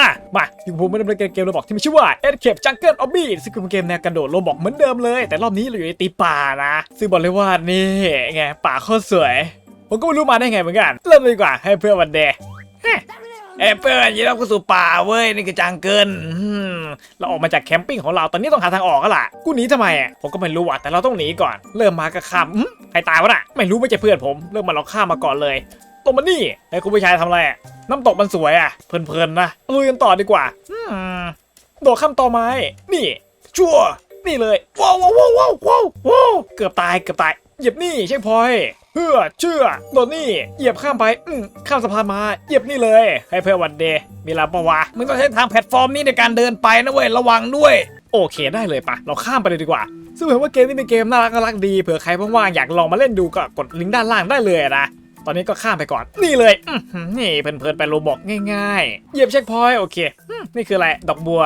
อะ มาอยู่กับผมมาดำเนินเกมโรบอกที่มีชื่อว่า Escape Jungle Obby ซึ่งเป็นเกมแนวกระโดดโรบอกเหมือนเดิมเลย แต่รอบนี้เราอยู่ในตีป่านะ ซึ่งบอกเลยว่านี่ไงป่าโคตรสวย ผมก็ไม่รู้มาได้ไงเหมือนกัน เริ่มเลยดีกว่าให้เพื่อนวันเดย์เอเพื่อนยินดีต้อนรับเข้าสู่ป่าเว้ยนี่คือจังเกิลเราออกมาจากแคมปิ้งของเราตอนนี้ต้องหาทางออกกันล่ะกูหนีทำไมอะผมก็ไม่รู้อะแต่เราต้องหนีก่อน เริ่มมาก็ข้ามอื้อใครตายวะน่ะไม่รู้ไม่ใช่เพื่อนผม เริ่มมาเราข้ามมาก่อนเลย ตรงมานี่ไอ้คุณผู้ชายทำอะไรอะน้ำตกมันสวยอะเพลินๆนะลุยกันต่อดีกว่าอืมโดดข้ามตอไม้ นี่ ชั่ว นี่เลยว้าวว้าวว้าวว้าวว้าวเกือบตายเกือบตายเหยียบนี่ใช่พลอยเพื่อเชื่อโดดนี่เหยียบข้ามไปอืมข้ามสะพานมาเหยียบนี่เลย ให้เพื่อวันเดย์มีลาปะวะมึงต้องใช้ทางแพลตฟอร์มนี้ในการเดินไปนะเว้ยระวังด้วย โอเคได้เลยปะเราข้ามไปเลยดีกว่า ซึ่งเห็นว่าเกมนี้เป็นเกมน่ารักน่ารักดีเผื่อใครว่างๆอยากลองมาเล่นดูก็กดลิงก์ด้านล่างได้เลยนะ ตอนนี้ก็ข้ามไปก่อน นี่เลยนี่เพลินๆไปโรบอกง่ายๆ เหยียบเช็คพอยต์โอเค นี่คืออะไร ดอกบัว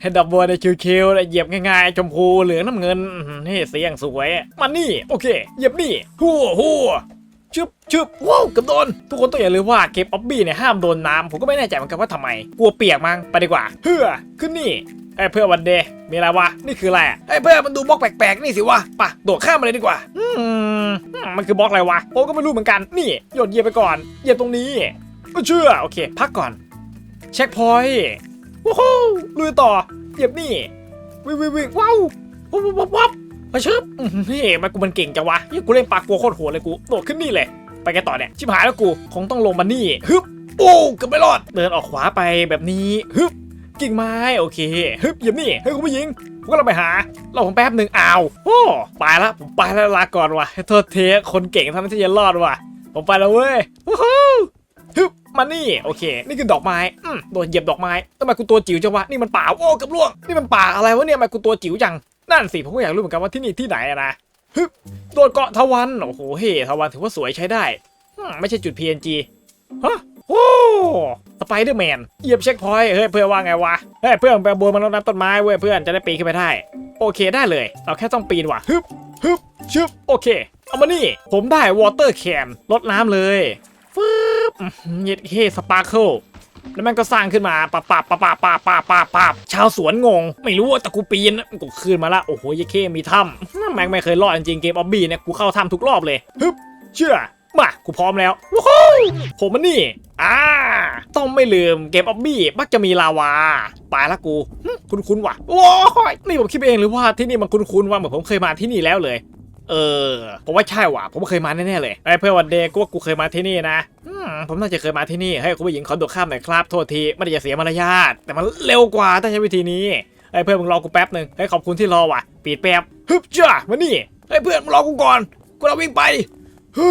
เห็นดอกบัวในคิวๆเหยียบง่ายๆ ชมพูเหลืองน้ำเงินนี่สีอย่างสวยมันนี่ โอเค เหยียบนี่หัวหัวชึบชึบว้าวกับโดน ทุกคนต้องอย่าลืมว่าเกมออบบี้เนี่ยห้ามโดนน้ำผมก็ไม่แน่ใจเหมือนกันว่าทำไม กลัวเปียกมั้งไปดีกว่า เฮือขึ้นนี่ ไอ้เพื่อนวันเดย์มีอะไรวะ นี่คืออะไรอะไอ้เพื่อนมันดูบล็อกแปลกๆ นี่สิวะปะโดดข้ามมาเลยดีกว้าอืมอืม มันคือบล็อกอะไรวะผมก็ไม่รู้เหมือนกัน นี่โยนเหยียบไปก่อนเหยียบตรงนี้ก็เชื่อโอเค พักก่อน เช็คพอยต์ว้าวลุยต่อเหยียบนี่วิ่งวิ่งวิ่งว้าววับวับวับวับมาชึบอื้อหือนี่มันกูมันเก่งจังวะยี่กูเล่นปากกลัวโคตรโหดเลยกูโดดขึ้นนี่เลย ไปกันต่อเนี่ยชิบหายแล้วกูคงต้องลงมานี่ฮึบโอ้เกือบไม่รอด เดินออกขวาไปแบบนี้ฮึบ กิ่งไม้โอเคฮึบหยียบนี่เฮ้ยคุณผู้หญิงผมก็ลังไปหาเราผมแป๊บหนึ่งอ้าวโอ้ไปละผมไปแล้วลาก่อนว่ะโทษเทคนเก่งท่านั้นที่จะรอดว่ะผมไปแล้วเว้ยฮึบมานี่โอเค นี่คือดอกไม้อืมโดนเหยียบดอกไม้ทำไมกูตัวจิ๋วจังวะนี่มันป่าโอ้กับล่วงนี่มันป่าอะไรวะเนี่ยทำไมกูตัวจิ๋วจังนั่นสิผมก็อยากรู้เหมือนกันว่าที่นี่ที่ไหนนะฮึบโดนเกาะทวันโอ้โหเฮ้ทวันถือว่าสวยใช้ได้ไม่ใช่จุด PNG ฮะ โอ้สไปเดอร์แมนเหยียบเช็คพอยต์เฮ้ยเพื่อว่าไงวะเฮ้ยเพื่อนไปบนมันน้ำต้นไม้เว้ยเพื่อนจะได้ปีนขึ้นไปได้ โอเคได้เลย เราแค่ต้องปีนว่ะฮึบฮึบชึบโอเค เอามานี่ ผมได้วอเตอร์แคนลดน้ำเลยฟึบอื้อหือเย็ดเฮสปาร์เคิลแล้วมันก็สร้างขึ้นมาปะปะปะปะปะปะปะปะชาวสวนงง ไม่รู้ว่าต่กูปีนกูคืนมาละ โอ้โหเยดเคมีถ้ำแม่งไม่เคยรอดจริงเกมออบบี้เนี่ยกูเข้าถ้ำทุกรอบเลยฮึบเชื่อ มากูพร้อมแล้วว้าวผมมันนี่ อ่า ต้องไม่ลืมเกมออบบี้มักจะมีลาวาไปละกูหึคุ้นๆว่ะโอ้ยนี่ผมคิดเองหรือว่าที่นี่มันคุ้นๆว่าเหมือนผมเคยมาที่นี่แล้วเลย เออผมว่าใช่ว่ะ ผมเคยมาแน่ๆเลยไอ้เพื่อนวันเดย์กูว่ากูเคยมาที่นี่นะผมน่าจะเคยมาที่นี่ให้คุณผู้หญิงขอดูข้ามหน่อยครับโทษทีไม่ได้จะเสียมารยาทแต่มันเร็วกว่าถ้าใช้วิธีนี้ไอ้เพื่อนมึงรอกูแป๊บหนึ่งให้ขอบคุณที่รอว่ะปีดแป๊บฮึบจ้ามานี่ไอ้เพื่อนมึงรอกูก่อนกูเราวิ่งไปฮึ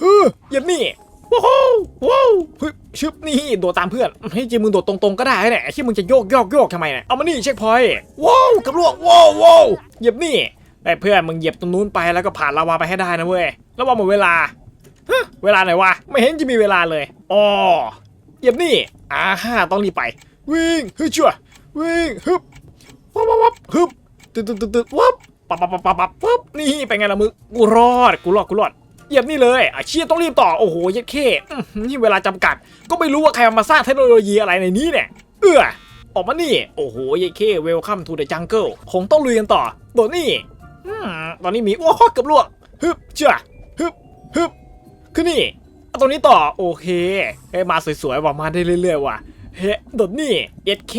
เหยียบนี่ว้าวว้าวฮึบชึบนี่โดดตามเพื่อนให้ยจริงมึงโดดตรงๆก็ได้เนี่ยไอ้ที่มึงจะโยกโยกโยกทำไมเนี่ยเอามานี่เช็คพอยต์ว้าวกับลวกว้าวว้าวเหยียบนี่ไอ้เพื่อนมึงเหยียบตรงนู้นไปแล้วก็ผ่านลาวาไปให้ได้นะเว้ยแล้วว่าหมดเวลาฮะเวลาไหนวะไม่เห็นจะมีเวลาเลยอ๋อเหยียบนี่อ่าฮ่าต้องรีบไป วิ่งฮึชั่ววิ่งฮึบวับวับวับฮึบตึ๊ดตึ๊ดตึ๊ดตึ๊ดวับปับปับปับปับปับปั๊บนี่เป็นไงล่ะมึงกูรอดกูรอดกูรอด เหยียบนี่เลยอะเชี่ยต้องรีบต่อโอ้โหเย็ดเข้นี่เวลาจำกัด ก็ไม่รู้ว่าใครมาสร้างเทคโนโลยีอะไรในนี้เนี่ย เอื้อออกมานี่ โอ้โหเย็ดเข้เวลคัมทูเดอะจังเกิลคงต้องลุยกันต่อโดดนี่อืมตอนนี้มีโอ้โหเกือบลวกฮึบเจ้าฮึบฮึบขึ้นนี่เอาตรงนี้ต่อโอเคเฮ้มาสวยๆว่ะมาได้เรื่อยๆว่ะเฮ้โดดนี่ SK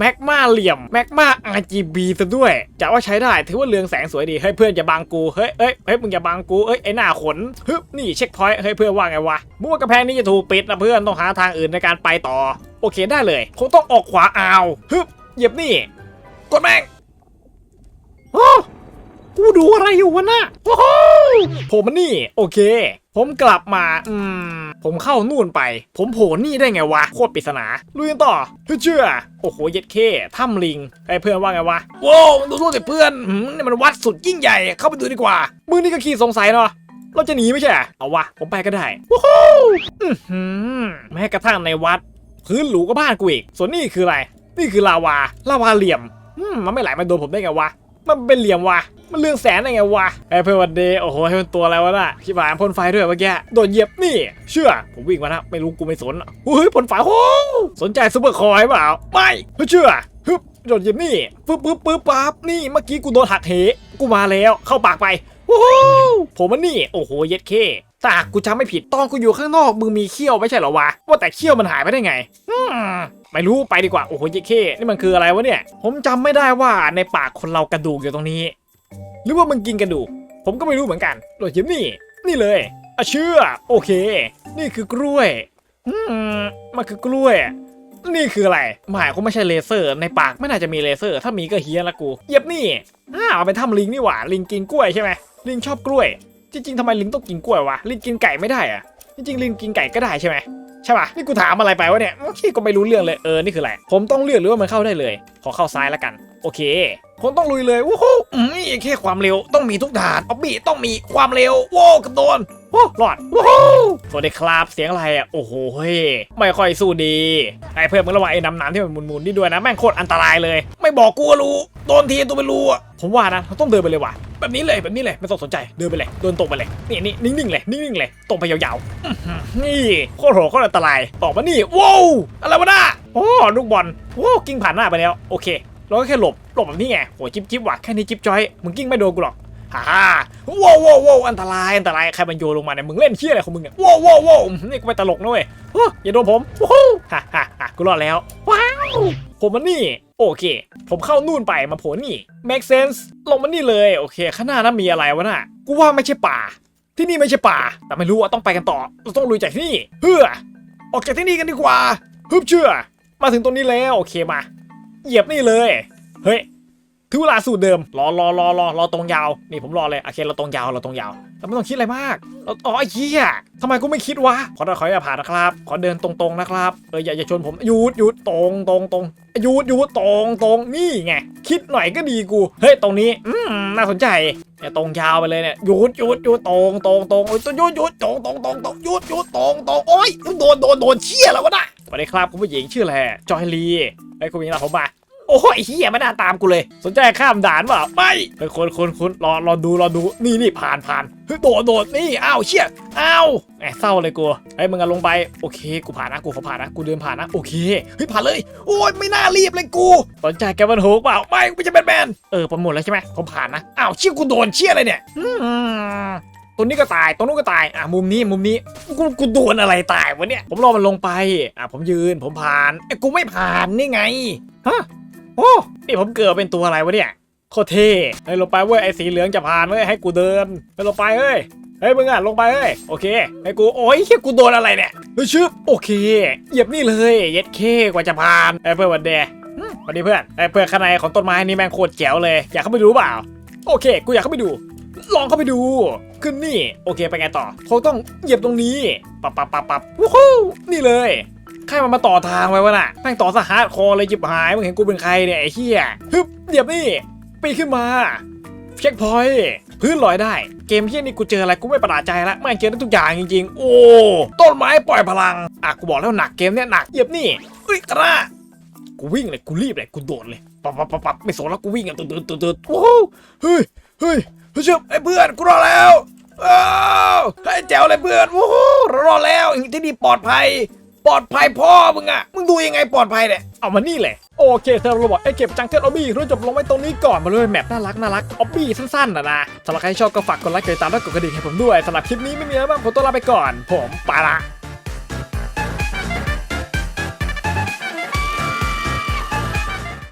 แมกมาเหลี่ยมแมกมา RGB ซะด้วยจะว่าใช้ได้ถือว่าเรืองแสงสวยดีเฮ้ยเพื่อนอย่าบังกูเฮ้ยเฮ้ยเฮ้ยมึงอย่าบังกูเฮ้ยไอหน้าขนฮึบนี่เช็คพอยต์เฮ้ยเพื่อนว่าไงวะมั่วกระแพงนี้จะถูกปิดนะเพื่อนต้องหาทางอื่นในการไปต่อ โอเคได้เลยคงต้องออกขวาเอาวฮึบเหยียบนี่กดแม่งโอ้ กูดูอะไรอยู่วะน่ะโอ้โหผมมันนี่ โอเค ผมกลับมา อืม ผมเข้านู่นไป ผมโผล่นี่ได้ไงวะ โคตรปริศนาลุยกันต่อเฮ้ยเชื่อ โอ้โห เย็ดเคถ้ำลิงไอ้เพื่อนว่าไงวะ ว้าวดูนู่นสิเพื่อนหืมนี่มันวัดสุดยิ่งใหญ่ เข้าไปดูดีกว่ามึงนี่ก็ขี้สงสัยเนาะเราจะหนีไม่ใช่เอาวะ ผมไปก็ได้ว้าวอื้อหือแม้กระทั่งในวัด พื้นหรูก็บ้านกูอีก ส่วนนี่คืออะไร นี่คือลาวา ลาวาเหลี่ยมอืมมันไม่ไหลมาโดนผมได้ไงวะ มันเป็นเหลี่ยมวะ มันเรื่องแสนได้ไงวะไอ้เพื่อนวันเดย์โอ้โหให้มันตัวอะไรวะน่ะชิบหายพ่นไฟด้วยเมื่อกี้โดนเหยียบนี่ เชื่อ ผมวิ่งมานะไม่รู้กูไม่สนเฮ้ยพ่นไฟโอ้สนใจซุปเปอร์คอยเปล่าไม่เฮ้ยเชื่อฮึบโดนเหยียบนี่ปึ๊บปึ๊บปึ๊บปั๊บนี่เมื่อกี้กูโดนหักเหกูมาแล้วเข้าปากไปวู้ผมมันนี่โอ้โหเย็ดเคถ้าหากกูจำไม่ผิดตอนกูอยู่ข้างนอกมึงมีเขี้ยวไม่ใช่เหรอวะว่าแต่เขี้ยวมันหายไปได้ไงไม่รู้ไปดีกว่าโอ้โหเยเคนี่มันคืออะไรวะเนี่ย ผมจำไม่ได้ว่าในปากคนเรากระดูกอยู่ตรงนี้ หรือว่ามึงกินกระดูก ผมก็ไม่รู้เหมือนกันโดยยิ้มนี่ นี่เลยอะเชื่อ โอเค นี่คือกล้วยอืมมันคือกล้วย นี่คืออะไรหมายคงไม่ใช่เลเซอร์ ในปากไม่น่าจะมีเลเซอร์ ถ้ามีก็เฮียละกูเยียบนี่อ้าวเอาไปทำลิงนี่หว่าลิงกินกล้วยใช่ไหมลิงชอบกล้วย จริงๆทำไมลิงต้องกินกล้วยวะลิงกินไก่ไม่ได้อะจริงๆลิงกินไก่ก็ได้ใช่ไหมใช่ป่ะนี่กูถามอะไรไปวะเนี่ยขี้ก็ไม่รู้เรื่องเลยเออนี่คืออะไรผมต้องเลือกหรือว่ามันเข้าได้เลย ขอเข้าซ้ายแล้วกัน โอเคผมต้องลุยเลยวู้ฮู้อืมแค่ความเร็วต้องมีทุกด่านออบบี้ต้องมีความเร็วโว้กระโดนโอ้รอดวู้ฮู้สวัสดีครับเสียงอะไรอะ โอ้โหเฮ้ยไม่ค่อยสู้ดี ไอ้เพื่อนมึงระวังไอ้น้ำน้ำที่มันหมุนๆนี่ด้วยนะ แม่งโคตรอันตรายเลย ไม่บอกกูก็รู้โดนทีตัวไม่รู้อะผมว่านะเราต้องเดินไปเลยว่ะ แบบนี้เลยแบบนี้เลยไม่ต้องสนใจเดินไปเลยเดินตรงไปเลย นี่นี่นิ่งๆเลยนิ่งๆเลยตรงไปยาวๆอื้อหือนี่โคตรโหดโคตรอันตรายออกมานี่ว้าวอะไรวะน่ะโอ้ลูกบอลโอ้กิ้งผ่านหน้าไปแล้วโอเค เราก็แค่หลบหลบแบบนี้ไงโหจิ๊บจิ๊บว่ะแค่นี้จิ๊บจ้อยมึงกิ้งไม่โดนกูหรอกฮ่าว้าวว้าวอันตรายอันตรายใครมันโยนลงมาเนี่ยมึงเล่นเชี่ยอะไรของมึงเนี่ยว้าวว้าวว้าวนี่กูไปตลกนะเว้ยเฮ้ยอย่าโดนผมว้าวฮ่าฮ่าฮ่ากูรอดแล้วว้าวผมมันนี่โอเค ผมเข้านู่นไปมาโผล่นี่ make sense ลงมานี่เลยโอเค ข้างหน้านั้นมีอะไรวะน่ะกูว่าไม่ใช่ป่า ที่นี่ไม่ใช่ป่า แต่ไม่รู้ว่าต้องไปกันต่อเราต้องลุยจากที่นี่เพื่อออกจากที่นี่กันดีกว่าฮึบเชื่อ มาถึงตรงนี้แล้วโอเคมา เหยียบนี่เลย เฮ้ยถึงเวลาสูตรเดิม รอรอรอรอรอตรงยาว นี่ผมรอเลย โอเค เราตรงยาว เราตรงยาวเราไม่ต้องคิดอะไรมาก เราอ๋อไอ้เหี้ยทำไมกูไม่คิดวะ ขอขออย่าผ่านนะครับ ขอเดินตรงๆนะครับ เอออย่าอย่าชนผมหยุดหยุดตรงตรงตรงหยุดหยุดตรงตรงนี่ไง คิดหน่อยก็ดีกู เฮ้ย ตรงนี้ อืม น่าสนใจเนี่ยตรงยาวไปเลยเนี่ยหยุดหยุดหยุดตรงตรงตรงโอ้ยหยุดหยุดตรงตรงตรงตรงหยุดหยุดตรงตรงโอ้ยโดนโดนโดนเชี่ยแล้ววะนะสวัสดีครับคุณผู้หญิงชื่ออะไรจอยลี ไอ้คุณผู้หญิงรับผมมา โอ้ยเฮียไม่น่าตามกูเลย สนใจข้ามด่านเปล่าไม่เฮ้ยคนคนคนรอรอดูรอดูนี่นี่ผ่านผ่านเฮ้ยโดดโดดนี่อ้าวเชี่ยอ้าวแหมเศร้าเลยกูเฮ้มึงอะลงไปโอเคกูผ่านนะกูขอผ่านนะกูเดินผ่านนะโอเคเฮ้ยผ่านเลย โอ้ยไม่น่ารีบเลยกูสนใจแกมันโหกเปล่าไม่กูไม่ใช่แบทแมนเออผมหมดแล้วใช่ไหมผมผ่านนะอ้าวเชี่ยกูโดนเชี่ยอะไรเนี่ยอืม ตัวนี้ก็ตายตัวนู้นก็ตายอะมุมนี้มุมนี้กูกูโดนอะไรตายวะเนี่ยผมรอมันลงไปอะผมยืนผมผ่านไอ้กูไม่ผ่านนี่ไงฮะโอ้นี่ผมเกิดเป็นตัวอะไรวะเนี่ยโคตรเท่เฮ้ยลงไปเว้ยไอ้สีเหลืองจะผ่านเว้ยให้กูเดินไปลงไปเฮ้ยเฮ้ยมึงอะลงไปเฮ้ยโอเคให้กูโอ้ยเฮียกูโดนอะไรเนี่ยเฮ้ยชึบโอเคเหยียบนี่เลยเย็ดเคกว่าจะผ่านไอ้เพื่อนวันเดย์อืมสวัสดีเพื่อนไอ้เพื่อนข้างในของต้นไม้นี่แมงโคตรแจ๋วเลยอยากเข้าไปดูเปล่าโอเค กูอยากเข้าไปดู ลองเข้าไปดู ขึ้นนี่ โอเคไปไงต่อคงต้องเหยียบตรงนี้ปับปับปับปับวู้ฮู้นี่เลยใครมันมาต่อทางไว้วะน่ะแม่งต่อสหาร์ดคอเลยจิบหายมึงเห็นกูเป็นใครเนี่ยไอ้เหี้ยฮึบเดี๋ยวนี่ปีนขึ้นมาเช็คพอยต์พื้นลอยได้ เกมเหี้ยนี่กูเจออะไรกูไม่ประหลาดใจละแม่เจอได้ทุกอย่างจริงๆ โอ้ต้นไม้ปล่อยพลังอะกูบอกแล้วหนักเกมเนี้ยหนักเหยียบนี่เอ้ยกระกูวิ่งเลยกูรีบเลยกูโดดเลยปับปับปับปับไม่สนแล้วกูวิ่งอะตื่นตื่นตื่นตื่นโอ้เฮ้ยเฮ้ย เฮ้ชื่อไอ้เพื่อนกูรอแล้วอ้าวไอ้แจ๋วเลยเพื่อนโอ้โหรอแล้วที่นี่ปลอดภัย ปลอดภัยพ่อมึงอะมึงดูยังไงปลอดภัยเนี่ยเอามานี่แหละโอเคเธอเราบอกไอ้เก็บจังเกิลออบบี้เราจบลงไว้ตรงนี้ก่อนมาเลยแมปน่ารักน่ารักออบบี้สั้นๆนะนะสำหรับใครชอบก็ฝากกดไลค์กดติดตามและกดกระดิ่งให้ผมด้วยสำหรับคลิปนี้ไม่มีอะไรมากผมต้องลาไปก่อน ผมไปละ